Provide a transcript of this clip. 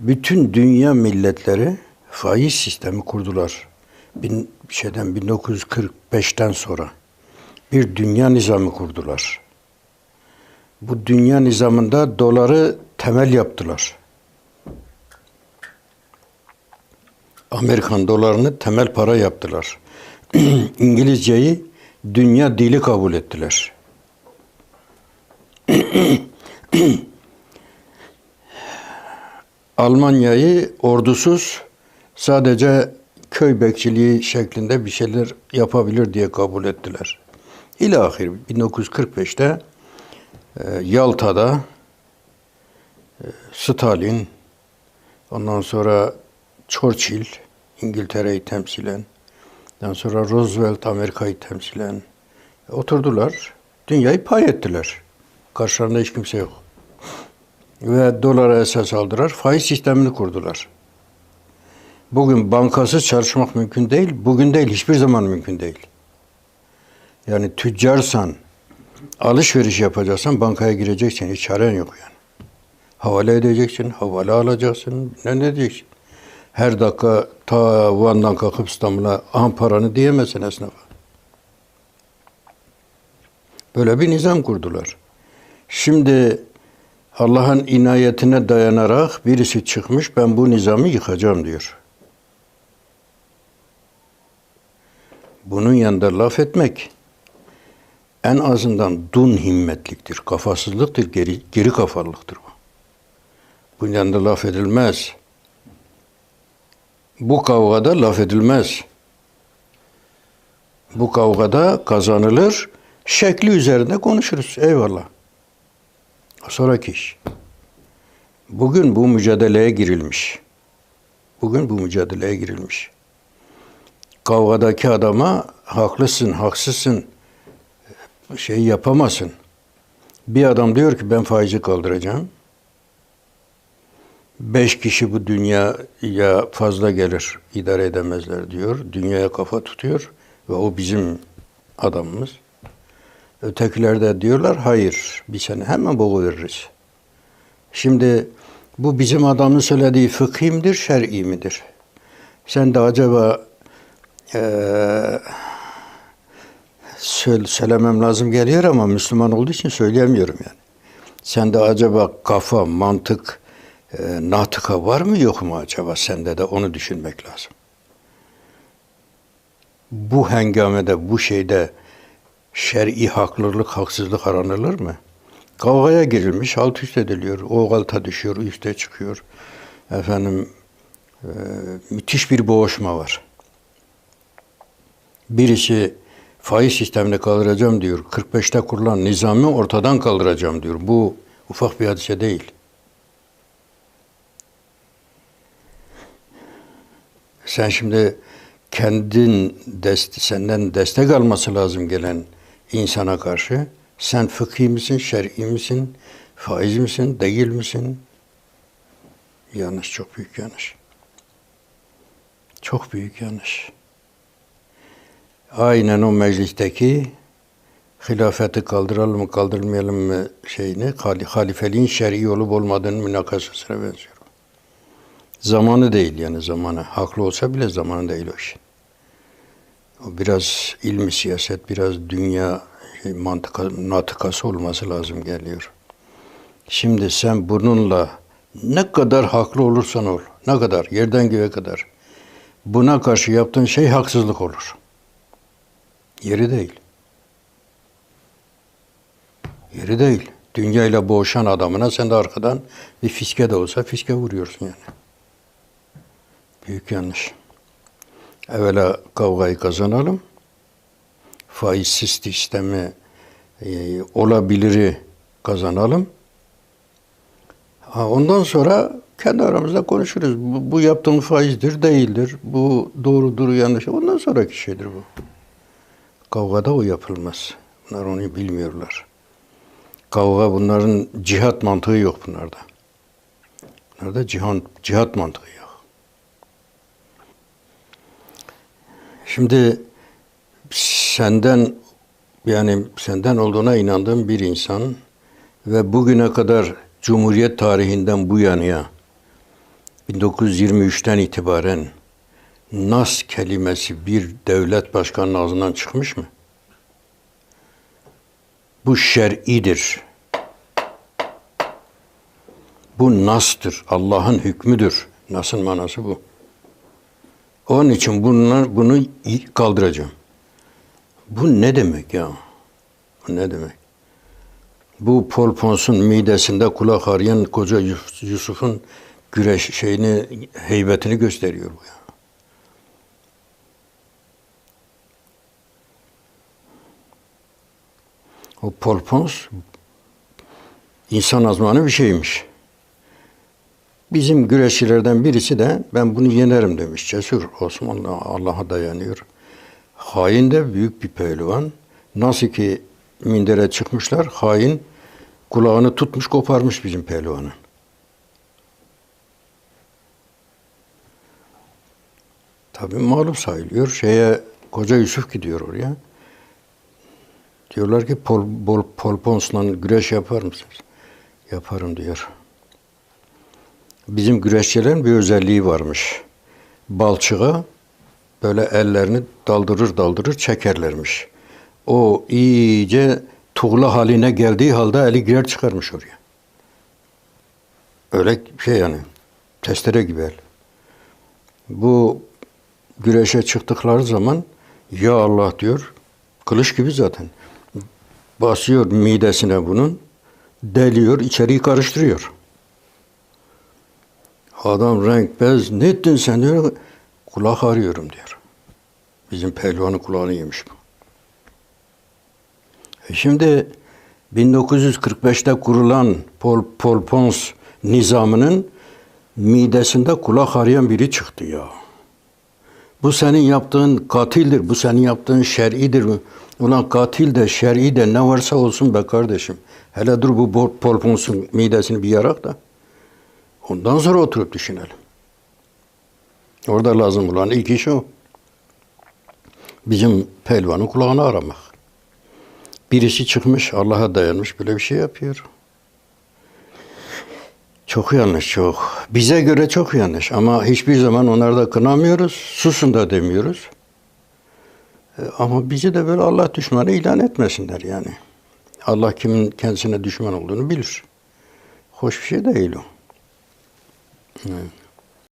bütün dünya milletleri faiz sistemi kurdular. Bin, şeyden 1945'ten sonra bir dünya nizamı kurdular. Bu dünya nizamında doları temel yaptılar. Amerikan dolarını temel para yaptılar. İngilizceyi dünya dili kabul ettiler. Almanya'yı ordusuz sadece köy bekçiliği şeklinde bir şeyler yapabilir diye kabul ettiler. İlahir 1945'te e, Yalta'da e, Stalin, ondan sonra Churchill İngiltere'yi temsilen, ondan sonra Roosevelt Amerika'yı temsilen oturdular. Dünyayı pay ettiler. Karşılarında hiç kimse yok. Ve dolara esas aldılar. Faiz sistemini kurdular. Bugün bankasız çalışmak mümkün değil. Bugün değil, hiçbir zaman mümkün değil. Yani tüccarsan, alışveriş yapacaksan bankaya gireceksin. Hiç çaren yok yani. Havale edeceksin, havale alacaksın. Ne ne diyeceksin? Her dakika ta Van'dan kalkıp İstanbul'a aham paranı diyemezsin esnafa. Böyle bir nizam kurdular. Şimdi Allah'ın inayetine dayanarak birisi çıkmış ben bu nizamı yıkacağım diyor. Bunun yanında laf etmek en azından dun himmetliktir, kafasızlıktır, geri, geri kafalılıktır bu. Bunun yanında laf edilmez. Bu kavgada laf edilmez. Bu kavgada kazanılır, şekli üzerinde konuşuruz. Eyvallah. Sonraki iş. Bugün bu mücadeleye girilmiş. Bugün bu mücadeleye girilmiş. Kavgadaki adama haklısın, haksızsın, şey yapamasın. Bir adam diyor ki ben faizi kaldıracağım. Beş kişi bu dünyaya fazla gelir, idare edemezler diyor. Dünyaya kafa tutuyor ve o bizim adamımız. Ötekiler de diyorlar hayır bir sene hemen boğu veririz. Şimdi bu bizim adamın söylediği fıkhi midir, şer'i midir? Sen de acaba ee, söylemem lazım geliyor ama Müslüman olduğu için söyleyemiyorum yani. Sen de acaba kafa, mantık, e, natıka var mı yok mu acaba sende de onu düşünmek lazım. Bu hengamede, bu şeyde şer'i haklılık, haksızlık aranılır mı? Kavgaya girilmiş, alt üst ediliyor. O alta düşüyor, üste çıkıyor. Efendim, e, müthiş bir boğuşma var. Birisi faiz sistemini kaldıracağım diyor. 45'te kurulan nizamı ortadan kaldıracağım diyor. Bu ufak bir hadise değil. Sen şimdi kendin dest senden destek alması lazım gelen insana karşı sen fıkhi misin, şer'i misin, faiz misin, değil misin? Yanlış, çok büyük yanlış. Çok büyük yanlış. Aynen o meclisteki hilafeti kaldıralım mı kaldırmayalım mı şeyini halifeliğin şer'i olup olmadığını münakaşasına benziyor. Zamanı değil yani zamanı. Haklı olsa bile zamanı değil o işin. Biraz ilmi siyaset, biraz dünya şey, mantıka, natıkası olması lazım geliyor. Şimdi sen bununla ne kadar haklı olursan ol, ne kadar, yerden göğe kadar buna karşı yaptığın şey haksızlık olur. Yeri değil. Yeri değil. Dünyayla boğuşan adamına sen de arkadan bir fiske de olsa fiske vuruyorsun yani. Büyük yanlış. Evvela kavgayı kazanalım. Faizsiz sistemi e, olabiliri kazanalım. Ha, ondan sonra kendi aramızda konuşuruz. Bu, bu yaptığın faizdir, değildir. Bu doğrudur, yanlış. Ondan sonraki şeydir bu. Kavgada o yapılmaz. Bunlar onu bilmiyorlar. Kavga bunların cihat mantığı yok bunlarda. Bunlarda cihan, cihat mantığı yok. Şimdi senden yani senden olduğuna inandığım bir insan ve bugüne kadar Cumhuriyet tarihinden bu yanıya 1923'ten itibaren nas kelimesi bir devlet başkanının ağzından çıkmış mı? Bu şer'idir. Bu nastır. Allah'ın hükmüdür. Nas'ın manası bu. Onun için bunlar, bunu kaldıracağım. Bu ne demek ya? Bu ne demek? Bu Pol Pons'un midesinde kulak arayan koca Yus- Yusuf'un güreş şeyini, heybetini gösteriyor bu ya. O Pol Pons insan azmanı bir şeymiş. Bizim güreşçilerden birisi de ben bunu yenerim demiş. Cesur Osmanlı Allah'a dayanıyor. Hain de büyük bir pehlivan. Nasıl ki mindere çıkmışlar, hain kulağını tutmuş koparmış bizim pehlivanın. Tabii mağlup sayılıyor. Şeye Koca Yusuf gidiyor oraya. Diyorlar ki Pol, Pol, Pol Pons'la güreş yapar mısınız? Yaparım diyor. Bizim güreşçilerin bir özelliği varmış. Balçığa böyle ellerini daldırır daldırır çekerlermiş. O iyice tuğla haline geldiği halde eli girer çıkarmış oraya. Öyle şey yani testere gibi el. Bu güreşe çıktıkları zaman ya Allah diyor kılıç gibi zaten basıyor midesine bunun deliyor içeriği karıştırıyor. Adam renk bez ne ettin sen diyor kulak arıyorum diyor. Bizim pehlivanın kulağını yemiş bu. E şimdi 1945'te kurulan Pol, Pol Pons nizamının midesinde kulak arayan biri çıktı ya. Bu senin yaptığın katildir, bu senin yaptığın şer'idir. Ulan katil de şer'i de ne varsa olsun be kardeşim. Hele dur bu Pol- Pons'un midesini bir yarak da. Ondan sonra oturup düşünelim. Orada lazım olan ilk iş o. Bizim pelvanın kulağını aramak. Birisi çıkmış, Allah'a dayanmış böyle bir şey yapıyor. Çok yanlış, çok. Bize göre çok yanlış ama hiçbir zaman onları da kınamıyoruz, susun da demiyoruz. E, Ama bizi de böyle Allah düşmanı ilan etmesinler yani. Allah kimin kendisine düşman olduğunu bilir. Hoş bir şey değil o. Yeah.